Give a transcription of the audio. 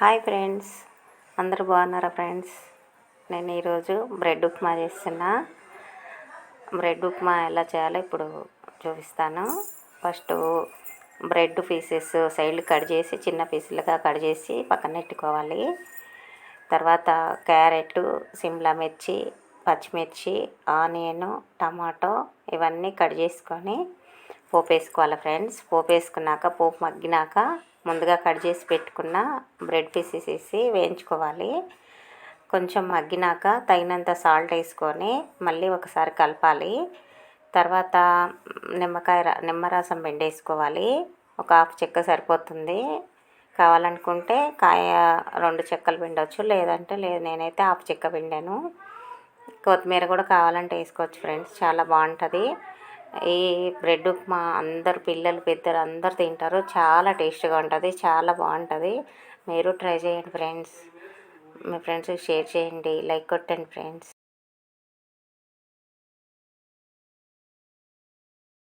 Hi friends. అందరు బాగున్నారా friends? నేను ఈరోజు బ్రెడ్ ఉప్మా చేస్తున్నా. బ్రెడ్ ఉప్మా ఎలా చేయాలో ఇప్పుడు చూపిస్తాను. ఫస్ట్ బ్రెడ్ పీసెస్ సైడ్లు కట్ చేసి చిన్న పీసులుగా కట్ చేసి పక్కన పెట్టుకోవాలి. తర్వాత క్యారెట్ సిమ్లా మిర్చి పచ్చిమిర్చి ఆనియన్ టమాటో ఇవన్నీ కట్ చేసుకొని పోపు వేసుకోవాలి ఫ్రెండ్స్. పోపు వేసుకున్నాక పోపు మగ్గినాక ముందుగా కట్ చేసి పెట్టుకున్న బ్రెడ్ పీసెస్ వేసి వేయించుకోవాలి. కొంచెం మగ్గినాక తగినంత సాల్ట్ వేసుకొని మళ్ళీ ఒకసారి కలపాలి. తర్వాత నిమ్మకాయ నిమ్మరసం పిండేసుకోవాలి ఒక హాఫ్ చెక్క సరిపోతుంది. కావాలనుకుంటే కాయ రెండు చెక్కలు పిండవచ్చు లేదంటే లేదు నేనైతే హాఫ్ చెక్క పిండాను. కొత్తిమీర కూడా కావాలంటే వేసుకోవచ్చు ఫ్రెండ్స్ చాలా బాగుంటుంది. ఈ బ్రెడ్ ఉప్మా అందరు పిల్లలు పెద్దలు అందరు తింటారు. చాలా టేస్ట్గా ఉంటుంది చాలా బాగుంటుంది. మీరు ట్రై చేయండి ఫ్రెండ్స్. మీ ఫ్రెండ్స్కి షేర్ చేయండి లైక్ కొట్టండి ఫ్రెండ్స్.